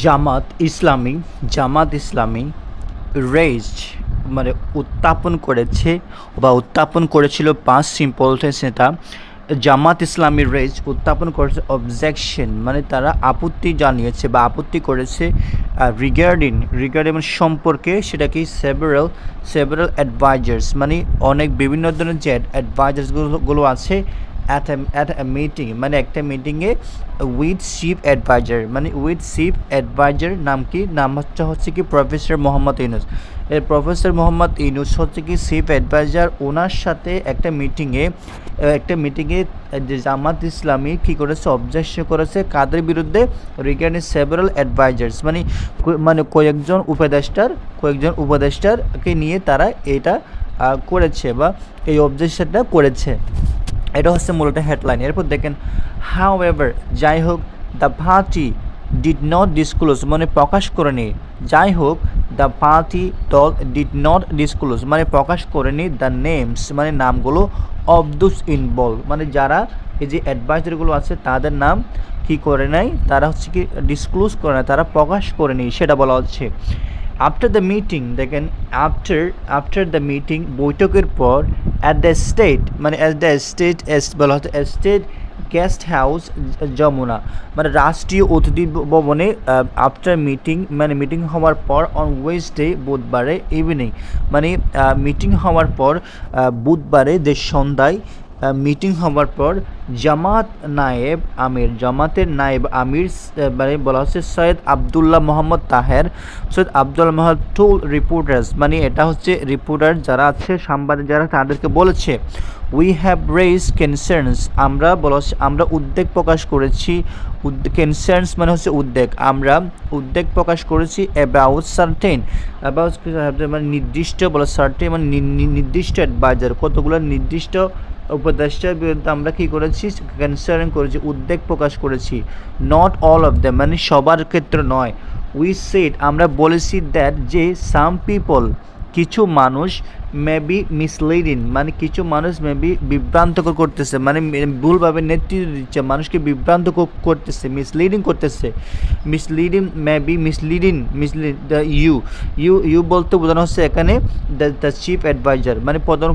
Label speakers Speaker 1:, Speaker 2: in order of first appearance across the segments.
Speaker 1: Jamaat Islami Jamaat Islami raise মানে উত্থাপন করেছে বা উত্থাপন করেছিল পাঁচ সিম্পলটেন্স সেটা জামাত ইসলামী রেজ উত্থাপন করেছে অবজেকশন মানে তারা আপত্তি জানিয়েছে বা আপত্তি করেছে রিগার্ডিং রিগার্ডিং মানে সম্পর্কে সেটা কি সেভারাল সেভারাল অ্যাডভাইজার্স মানে অনেক বিভিন্ন ধরনের যে অ্যাডভাইজার্সগুলো আছে অ্যাট অ্যাট মিটিং মানে একটা মিটিংয়ে উইথ চিফ অ্যাডভাইজার মানে উইথ চিফ অ্যাডভাইজার নাম কি? নাম হচ্ছে হচ্ছে কি প্রফেসর মোহাম্মদ ইউনুস। এর প্রফেসর মোহাম্মদ ইউনুস হচ্ছে কি চিফ অ্যাডভাইজার ওনার সাথে একটা মিটিংয়ে একটা মিটিংয়ে যে জামাত ইসলামী কী করেছে অবজেকশন করেছে, কাদের বিরুদ্ধে? রিগার্ডিং সেভারাল অ্যাডভাইজার্স মানে মানে কয়েকজন উপদেষ্টার, কয়েকজন উপদেষ্টারকে নিয়ে তারা এটা করেছে বা এই অবজেকশনটা করেছে। এটা হচ্ছে মূলত হেডলাইন এরপর দেখেন হাউ এভার যাই হোক the party did not disclose মানে প্রকাশ করেনি। যাই হোক দ্য পার্টি দল ডিড নট ডিসক্লোজ মানে প্রকাশ করেনি দ্য নেমস মানে নামগুলো অব দুস ইনভলভ মানে যারা এই যে অ্যাডভাইজারগুলো আছে, তাদের নাম কি করে নাই? তারা হচ্ছে কি ডিসক্লোজ করে না তারা প্রকাশ করেনি, সেটা বলা হচ্ছে। আফটার দ্য মিটিং দেখেন আফটার আফটার দ্য মিটিং বৈঠকের পর অ্যাট দ্য স্টেট মানে দ্য স্টেট এস বলা হচ্ছে স্টেট গেস্ট হাউস যমুনা মানে রাষ্ট্রীয় অতিথি ভবনে আফটার মিটিং মানে মিটিং হওয়ার পর অন ওয়েসডে বুধবারে ইভিনিং মানে মিটিং হওয়ার পর বুধবারে যে সন্ধ্যায় মিটিং হওয়ার পর জামাত নায়েব আমির, জামাতের নায়েব আমির মানে বলা হচ্ছে সৈয়দ আবদুল্লাহ মোহাম্মদ তাহের। সৈয়দ আবদুল্লাহ মোহাম্মদ টুল রিপোর্টার্স মানে এটা হচ্ছে রিপোর্টার যারা আছে, সাংবাদিক যারা, তাদেরকে বলেছে উই হ্যাভ রেজ কনসার্নস আমরা বলা আমরা উদ্বেগ প্রকাশ করেছি। কনসার্নস মানে হচ্ছে উদ্বেগ। আমরা উদ্বেগ প্রকাশ করেছি অ্যাবাউট সার্টেন অ্যাবাউট মানে নির্দিষ্ট বলা সার্টেন মানে নির্দিষ্ট অ্যাডভাইজার কতগুলো নির্দিষ্ট উপদেষ্টার বিরুদ্ধে আমরা কি করেছি? কনসার্ন করেছি উদ্বেগ প্রকাশ করেছি। নট অল অফ দ্যাম মানে সবার ক্ষেত্রে নয়। উই সেট আমরা বলেছি দ্যাট যে সাম পিপল কিছু মানুষ মেবি মিসলিডিং মানে কিছু মানুষ মেবি বিভ্রান্তকর করতেছে মানে ভুলভাবে নেতৃত্ব দিচ্ছে, মানুষকে বিভ্রান্ত করতেছে মিসলিডিং করতেছে। Misleading maybe misleading mislead the you you you বলতে বোঝানো হচ্ছে এখানে দ্য চিফ অ্যাডভাইজার মানে প্রধান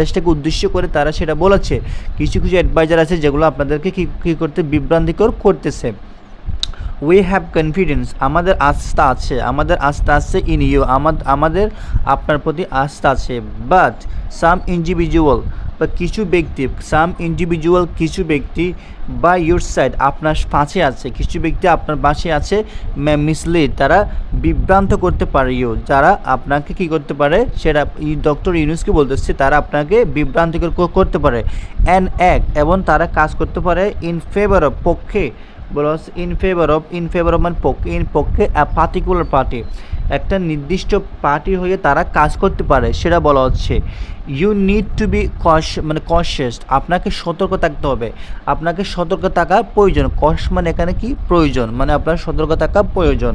Speaker 1: দেশটাকে উদ্দেশ্য করে তারা সেটা বলেছে। কিছু কিছু অ্যাডভাইজার আছে যেগুলো আপনাদেরকে কী কী করতে বিভ্রান্তিকর করতেছে। উই হ্যাভ কনফিডেন্স আমাদের আস্থা আছে। আমাদের আস্থা আছে ইন ইউ আমাদের আপনার প্রতি আস্থা আছে। বাট সাম ইন্ডিভিজুয়াল বা কিছু ব্যক্তি সাম ইন্ডিভিজুয়াল কিছু ব্যক্তি বা ইউর সাইড আপনার পাশে আছে। কিছু ব্যক্তি আপনার পাশে আছে মিসলিড তারা বিভ্রান্ত করতে পারে ইউ যারা আপনাকে কি করতে পারে, সেটা ডক্টর ইউনুসকে বলতেছে, তারা আপনাকে বিভ্রান্ত করতে পারে। অ্যান্ড এক এবং তারা কাজ করতে পারে ইন ফেভার অফ পক্ষে বলা in favour of in favour of মানে পক্ষে ইন পক্ষে পার্টিকুলার পার্টি একটা নির্দিষ্ট পার্টি হয়ে তারা কাজ করতে পারে, সেটা বলা হচ্ছে। ইউ নিড টু বি কশ মানে কশিয়াস আপনাকে সতর্ক থাকতে হবে। আপনাকে সতর্ক থাকা প্রয়োজন। কশ মানে এখানে কি? প্রয়োজন মানে আপনার সতর্ক থাকা প্রয়োজন।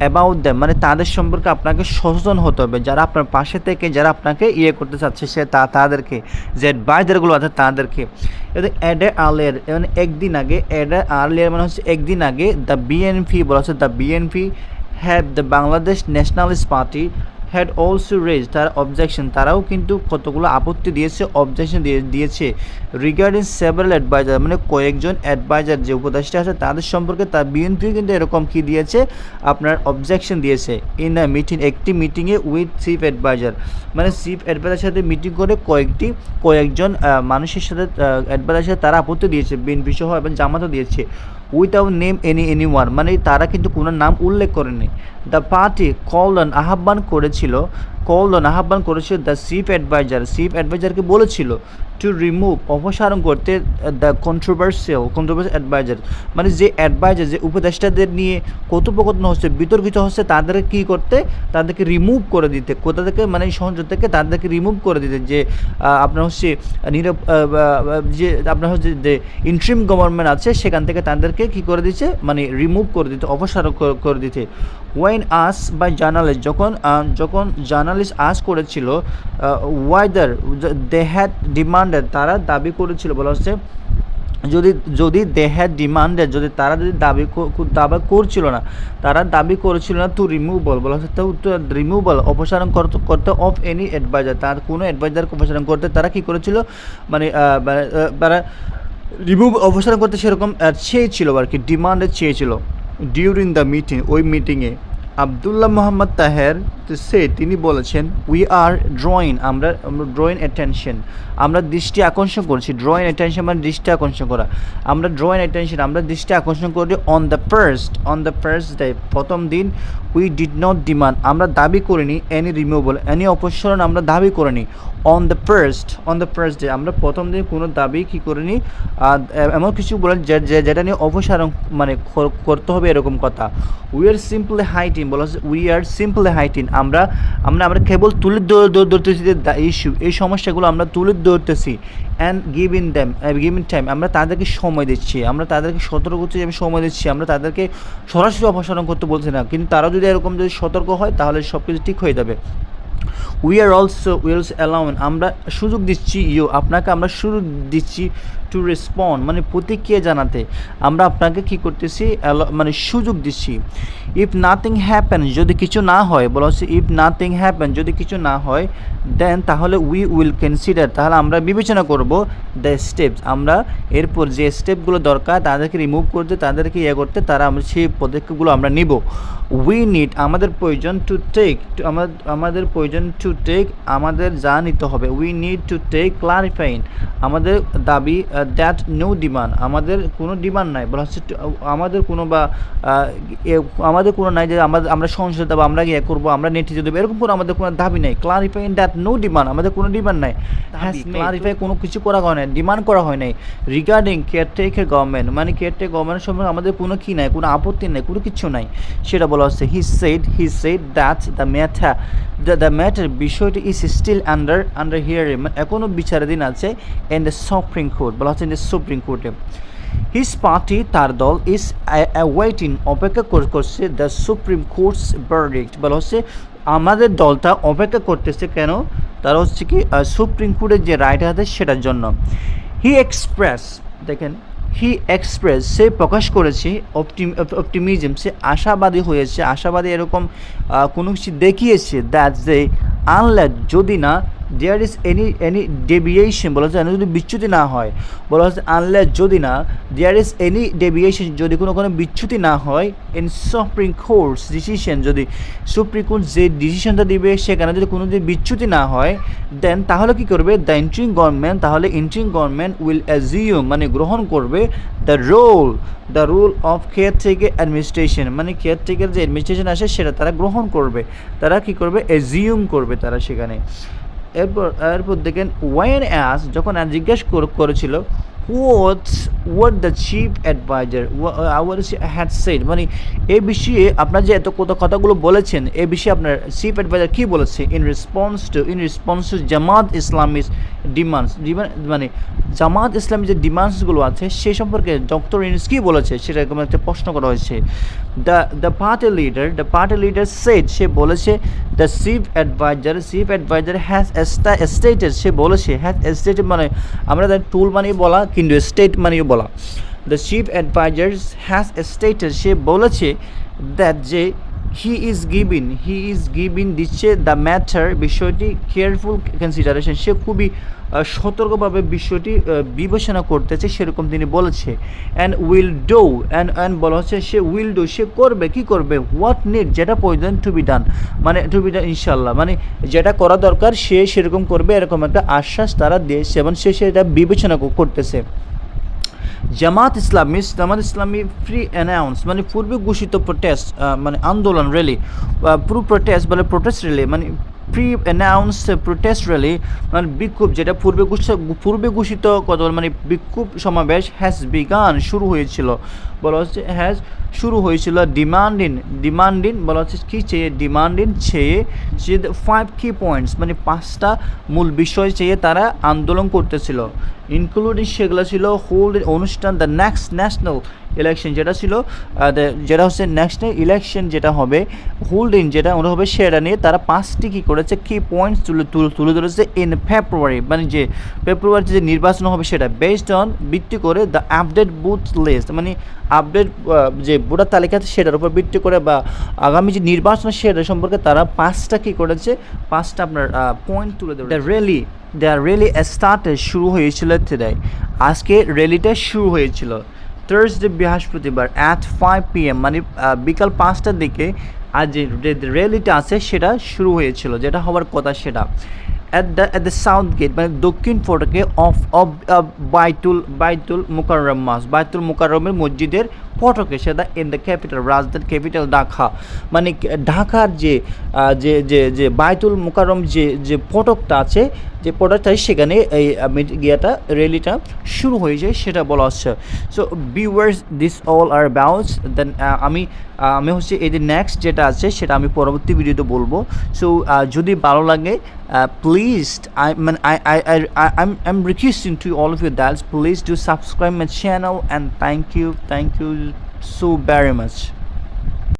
Speaker 1: অ্যাবাউট দ্যাম মানে তাদের সম্পর্কে আপনাকে সচেতন হতে হবে। যারা আপনার পাশে থেকে, যারা আপনাকে ইয়ে করতে চাচ্ছে, সে তা, তাদেরকে, যে অ্যাডভাইজারগুলো আছে তাদেরকে। অ্যাডে আর্লিয়ার মানে একদিন আগে অ্যাডে আর্লিয়ার মানে হচ্ছে একদিন আগে দ্য বিএনপি বলা হচ্ছে the BNP have the Bangladesh nationalist party had also raise তার অবজেকশন তারাও কিন্তু কতগুলো আপত্তি দিয়েছে অবজেকশন দিয়ে, দিয়েছে। রিগার্ডিং সেভারাল অ্যাডভাইজার মানে কয়েকজন অ্যাডভাইজার যে উপদেষ্টা আছে, তাদের সম্পর্কে তার বিএনপি কিন্তু এরকম কি দিয়েছে, আপনার অবজেকশন দিয়েছে। ইন আ মিটিং একটি মিটিংয়ে উইথ চিফ অ্যাডভাইজার মানে চিফ অ্যাডভাইজার সাথে মিটিং করে কয়েকটি, কয়েকজন মানুষের সাথে অ্যাডভাইজার সাথে তারা আপত্তি দিয়েছে। বিএনপি সহ এবং জামাতও দিয়েছে। Without name any any one মানে তারা কিন্তু কোনো নাম উল্লেখ করেনি দ্য পার্টি কলন আহ্বান করেছিল কলন আহ্বান করেছিল দ্য চিফ অ্যাডভাইজার চিফ অ্যাডভাইজারকে বলেছিল টু রিমুভ অপসারণ করতে দ্য কন্ট্রোভার্সিয়াল কন্ট্রোভার্সিয়াল অ্যাডভাইজার মানে যে অ্যাডভাইজার যে উপদেষ্টাদের নিয়ে কথোপকথন হচ্ছে, বিতর্কিত হচ্ছে, তাদেরকে কী করতে? তাদেরকে রিমুভ করে দিতে। কোথা থেকে? মানে সংসদ থেকে তাদেরকে রিমুভ করে দিতে। যে আপনার হচ্ছে নিরব যে আপনার হচ্ছে যে ইন্ট্রিম গভর্নমেন্ট আছে, সেখান থেকে তাদেরকে কি করে দিচ্ছে? মানে রিমুভ করে দিতে, অপসারণ করে দিতে। ওয়েন আস বাই জার্নালিস্ট যখন যখন জার্নালিস্ট আস করেছিল ওয়াইদার দে হ্যাড ডিমান্ডেড তারা দাবি করেছিল বলা হচ্ছে যদি যদি দে হ্যাড ডিমান্ডেড যদি তারা যদি দাবি দাবি করছিল না তারা দাবি করেছিল না টু রিমুভাল বলা হচ্ছে তো রিমুভাল অপসারণ করতে অফ এনি অ্যাডভাইজার তার কোনো অ্যাডভাইজারকে অপসারণ করতে তারা কি করেছিল? মানে মানে, তারা রিমুভ অপসারণ করতে সেরকম চেয়েছিল আর কি ডিমান্ডে চেয়েছিল। ডিউরিং দ্য মিটিং ওই মিটিংয়ে আবদুল্লাহ মোহাম্মদ তাহের সে, তিনি বলেছেন উই আর ড্রয়িং আমরা ড্রয়িং অ্যাটেনশন আমরা দৃষ্টি আকর্ষণ করছি ড্রয়িং অ্যাটেনশন মানে দৃষ্টি আকর্ষণ করা, আমরা ড্রয়িং অ্যাটেনশন আমরা দৃষ্টি আকর্ষণ করি on the first on the first day প্রথম দিন উই ডিড নট ডিমান্ড আমরা দাবি করিনি এনি রিমুভাল এনি অপসারণ আমরা দাবি করিনি on the first on the first day আমরা প্রথম দিন কোনো দাবি কী করিনি এমন কিছু বলেন যেটা নিয়ে অপসারণ মানে করতে হবে এরকম কথা উই আর সিম্পলি হাইটিং বলা হচ্ছে উই আর সিম্পলি হাইটিন আমরা আমরা আমরা কেবল তুলে ধর- ধর- ধরতেছি যে ইস্যু এই সমস্যাগুলো আমরা তুলে ধরতেছি and give in them give in time আমরা তাদেরকে সময় দিচ্ছি, আমরা তাদেরকে সতর্ক করছি আমি সময় দিচ্ছি, আমরা তাদেরকে সরাসরি অপসারণ করতে বলছি না। কিন্তু তারা যদি এরকম যদি সতর্ক হয়, তাহলে সব কিছু ঠিক হয়ে যাবে। We are also wills allowing আমরা সুযোগ দিচ্ছি ইউ আপনাকে আমরা সুযোগ দিচ্ছি টু রেসপন্ড মানে প্রতিক্রিয়া জানাতে। আমরা আপনাকে কি করতেছি মানে সুযোগ দিচ্ছি। ইফ নাথিং হ্যাপেন যদি কিছু না হয়, বলা হচ্ছে ইফ নাথিং হ্যাপেন যদি কিছু না হয় দেন তাহলে উই উইল কনসিডার তাহলে আমরা বিবেচনা করব দ্য স্টেপস আমরা এরপর যে স্টেপগুলো দরকার, তাদেরকে রিমুভ করতে, তাদেরকে ইয়ে করতে, তারা আমরা সেই পদক্ষেপগুলো আমরা নিব। উই নিড আমাদের প্রয়োজন টু টেক আমাদের প্রয়োজন টু টেক আমাদের যা নিতে হবে। We need to take clarification আমাদের দাবি দ্যাট নো ডিমান্ড। আমাদের কোনো ডিমান্ড নাই। বলা হচ্ছে আমাদের কোনো বা আমাদের কোনো নাই যে আমাদের আমরা সংসদ দেবো আমরা ইয়ে করব আমরা নেতৃত্ব দেবো এরকম কোনো আমাদের কোনো দাবি নাই। ক্লারিফাইং দ্যাট নো ডিমান্ড আমাদের কোনো ডিমান্ড নাই। হ্যাঁ ক্লারিফাই কোনো কিছু করা হয় নাই ডিমান্ড করা হয় নাই। রিগার্ডিং কেয়ারটেকার গভর্নমেন্ট মানে কেয়ারটেক গভর্নমেন্ট সম্পর্কে আমাদের কোনো কি নাই কোনো আপত্তি নাই কোনো কিছু নাই। সেটা বলা হচ্ছে he said he said that the matter the matter বিষয়টি is still under under hearing এখনও বিচারাধীন আছে ইন দ্য সুপ্রিম কোর্ট বলা ইন সুপ্রিম কোর্টে। হিজ পার্টি তার দল ইজ ওয়েটিং অপেক্ষা কর- করছে দ্য সুপ্রিম কোর্টস ভার্ডিক্ট বলা হচ্ছে, আমাদের দলটা অপেক্ষা করতেছে কেন? তারা হচ্ছে কি সুপ্রিম কোর্টের যে রাইট আছে সেটার জন্য। হি এক্সপ্রেস দেখেন হি এক্সপ্রেস সে প্রকাশ করেছে অপটিমিজম সে আশাবাদী হয়েছে। আশাবাদী এরকম কোনো কিছু দেখিয়েছে দ্যাট যে আনলেট যদি না there is any any deviation বলা হচ্ছে যদি বিচ্যুতি না হয়, বলা হচ্ছে আনলেট যদি না দেয়ার ইজ এনি ডেভিয়েশন যদি কোনো কোনো বিচ্যুতি না হয় ইন সুপ্রিম কোর্টস ডিসিশন যদি সুপ্রিম কোর্ট যে ডিসিশনটা দিবে, সেখানে যদি কোনো যদি বিচ্যুতি না হয় দেন তাহলে কি করবে? দ্য ইন্ট্রিং গভর্নমেন্ট তাহলে ইন্ট্রিং গভর্নমেন্ট উইল অ্যাজিউম মানে গ্রহণ করবে the role the rule of caretaker administration মানে কেয়ার থেকে যে অ্যাডমিনিস্ট্রেশন আসে, সেটা তারা গ্রহণ করবে। তারা কি করবে? অ্যাজিউম করবে তারা সেখানে। এরপর এরপর দেখেন ওয়েন অ্যাস যখন আর জিজ্ঞেস কর- করেছিল what's what the chief adviser our had said মানে এ বিষয়ে আপনার যে এত কত কথাগুলো বলেছেন, এ বিষয়ে আপনার চিফ অ্যাডভাইজার কী বলেছে in response to in response to Jamaat Islami's demands মানে জামাত ইসলামী যে ডিমান্ডসগুলো আছে সে সম্পর্কে ডক্টর ইনস কী বলেছে সেটা এরকম একটা প্রশ্ন করা হয়েছে। The the party leader the party leader said সে বলেছে the chief adviser chief adviser has stated সে বলেছে হ্যাজ স্টেটেড মানে আমরা তার টুল মানেই বলা, কিন্তু স্টেট মানেও বলা। The chief adviser has stated সে বলেছে দ্যাট যে he is giving he is giving দিচ্ছে দ্য ম্যাটার বিষয়টি কেয়ারফুল কনসিডারেশন সে খুবই সতর্কভাবে বিষয়টি বিবেচনা করতেছে, সেরকম তিনি বলেছে। And will do and and বলা হচ্ছে, সে উইল ডো সে করবে, কি করবে? হোয়াট নিড যেটা প্রয়োজন টু বি ডান মানে টু বি ডান ইনশাল্লাহ মানে যেটা করা দরকার, সে সেরকম করবে, এরকম একটা আশ্বাস তারা দিয়েছে এবং সে সেটা বিবেচনা করতেছে। জামাত ইসলামী জামাত ইসলামী ফ্রি অ্যানাউন্স মানে পূর্বে ঘোষিত প্রোটেস্ট মানে আন্দোলন র্যালি পুরো প্রোটেস্ট বলে প্রোটেস্ট র্যালি মানে প্রি অ্যানাউন্স প্রোটেস্ট র্যালি মানে বিক্ষোভ যেটা পূর্বে পূর্বে ঘোষিত কত মানে বিক্ষোভ সমাবেশ হ্যাজ বিগান শুরু হয়েছিল। বলা হচ্ছে হ্যাজ শুরু হয়েছিল ডিমান্ডিং ডিমান্ডিং বলা হচ্ছে কী চেয়ে ডিমান্ডিং চেয়ে, যে ফাইভ কি পয়েন্টস মানে পাঁচটা মূল বিষয় চেয়ে তারা আন্দোলন করতেছিল। ইনক্লুডিং সেগুলো ছিল হোল্ড অনুষ্ঠান দ্য নেক্সট ন্যাশনাল ইলেকশন যেটা ছিল যেটা হচ্ছে ন্যাশনাল ইলেকশন যেটা হবে হোল্ডিং যেটা ওটা হবে সেটা নিয়ে তারা পাঁচটি কী করেছে কি পয়েন্টস তুলে তুলে ধরেছে ইন ফেব্রুয়ারি মানে যে ফেব্রুয়ারিতে যে নির্বাচন হবে সেটা বেসড অন ভিত্তি করে দ্য আপডেট বুথ লিস্ট মানে আপডেট যে ভোটার তালিকা আছে সেটার উপর ভিত্তি করে বা আগামী যে নির্বাচন সেটা সম্পর্কে তারা পাঁচটা কী করেছে, পাঁচটা আপনার পয়েন্ট তুলে দেবে র্যালি দ্য র্যালি স্টার্টে শুরু হয়েছিল today, আজকে র্যালিটা শুরু হয়েছিল। থার্সডে বৃহস্পতিবার অ্যাট ফাইভ পিএম মানে বিকাল পাঁচটার দিকে আর যে র্যালিটা আছে সেটা শুরু হয়েছিল, যেটা হওয়ার কথা সেটা। At the at the south gate মানে দক্ষিণ ফটকে অফ অফ বাইতুল বাইতুল মুকাররম মাস বাইতুল মুকাররমের মসজিদের ফটকে সেটা ইন দ্য ক্যাপিটাল রাজধানী ক্যাপিটাল ঢাকা মানে ঢাকার যে যে যে যে বাইতুল মুকাররম যে যে ফটকটা আছে, যে ফটকটা সেখানে এই গিয়াটা, র্যালিটা শুরু হয়ে যায়, সেটা বলা হচ্ছে। So viewers this all are about then আমি আমি হচ্ছে এই যে নেক্সট যেটা আছে, সেটা আমি পরবর্তী ভিডিওতে বলব। সো যদি ভালো লাগে প্লিজ আই মানে I I I I am requesting to all of you that's please do subscribe my channel and thank you thank you so very much